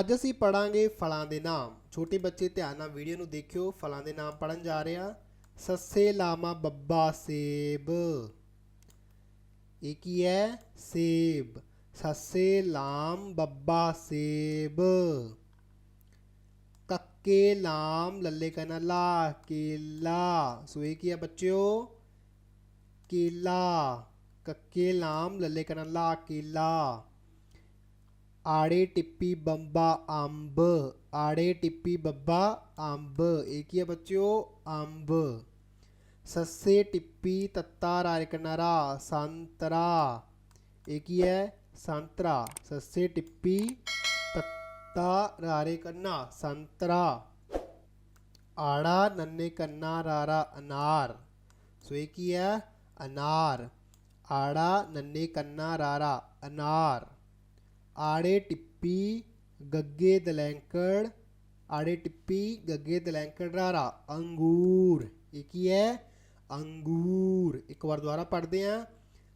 ਅੱਜ ਅਸੀਂ ਪੜਾਂਗੇ ਫਲਾਂ ਦੇ ਨਾਮ। ਛੋਟੇ ਬੱਚੇ ਧਿਆਨ ਨਾਲ ਵੀਡੀਓ ਨੂੰ ਦੇਖਿਓ। ਫਲਾਂ ਦੇ ਨਾਮ ਪੜਨ ਜਾ ਰਹੇ ਹਾਂ ਸੱਸੇ ਲਾਮਾ ਬੱਬਾ ਸੇਬ। ਇਹ ਕੀ ਹੈ? ਸੇਬ। ਸੱਸੇ ਲਾਮ ਬੱਬਾ ਸੇਬ। ਕੱਕੇ ਲਾਮ, ਲੱਲੇ ਕਨਾ ਲਾ, ਕੇਲਾ। ਸੋ ਇਹ ਕੀ ਹੈ ਬੱਚਿਓ? ਕੇਲਾ। ਕੱਕੇ ਲਾਮ, ਲੱਲੇ ਕਨਾ ਲਾ, ਕੇਲਾ। ਆੜੇ ਟਿੱਪੀ ਬੰਬਾ ਅੰਬ, ਆੜੇ ਟਿੱਪੀ ਬੱਬਾ ਅੰਬ। ਇਹ ਕੀ ਹੈ ਬੱਚਿਓ? ਅੰਬ। ਸੱਸੇ ਟਿੱਪੀ ਤੱਤਾ ਰਾਇ ਕਨਾਰਾ ਸੰਤਰਾ। ਇਹ ਕੀ ਹੈ? ਸੰਤਰਾ। ਸੱਸੇ ਟਿੱਪੀ ਤੱਤਾ ਰਾਰੇ ਕੰਨਾ ਸੰਤਰਾ। ਆੜਾ ਨੰਨੇ ਕੰਨਾ ਰਾਰਾ ਅਨਾਰ। ਸੋ ਇਹ ਕੀ ਹੈ? ਅਨਾਰ। ਆੜਾ ਨੰਨੇ ਕੰਨਾ ਰਾਰਾ ਅਨਾਰ। ਆੜੇ ਟਿੱਪੀ ਗੱਗੇ ਦਲੈਂਕੜ, ਆੜੇ ਟਿੱਪੀ ਗੱਗੇ ਦਲੈਂਕੜ ਰਾਰਾ, ਅੰਗੂਰ। ਇਹ ਕੀ ਹੈ? ਅੰਗੂਰ। ਇੱਕ ਵਾਰ ਦੁਬਾਰਾ ਪੜ੍ਹਦੇ ਆਂ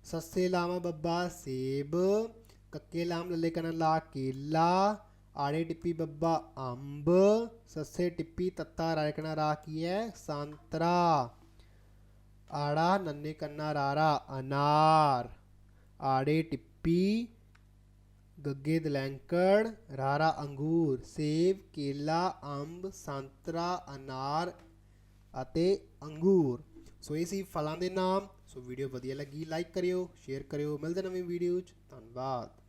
ਸੱਸੇ ਲਾਮਾ ਬੱਬਾ ਸੇਬ, ਕੱਕੇ ਲਾਮ ਲੱਲੇ ਕਨ ਲਾ ਕੇਲਾ, ਆੜੇ ਟਿੱਪੀ ਬੱਬਾ ਅੰਬ, ਸੱਸੇ ਟਿੱਪੀ ਤੱਤਾ ਰਾਇਕਣਾ ਰਾ ਕੀ ਹੈ? ਸੰਤਰਾ। ਆੜਾ ਨੰਨੇ ਕੰਨਾ ਰਾਰਾ, ਅਨਾਰ। ਆੜੇ ਟਿੱਪੀ ਗੱਗੇ ਦਲੈਂਕੜ ਰਾਰਾ ਅੰਗੂਰ, ਸੇਬ, ਕੇਲਾ, ਅੰਬ, ਸੰਤਰਾ, ਅਨਾਰ ਅਤੇ ਅੰਗੂਰ। ਸੋ ਇਹ ਸੀ ਫਲਾਂ ਦੇ ਨਾਮ। ਸੋ ਵੀਡੀਓ ਵਧੀਆ ਲੱਗੀ ਲਾਈਕ ਕਰਿਓ ਸ਼ੇਅਰ ਕਰਿਓ। ਮਿਲਦੇ ਨਵੀਂ ਵੀਡੀਓ ਚ। ਧੰਨਵਾਦ।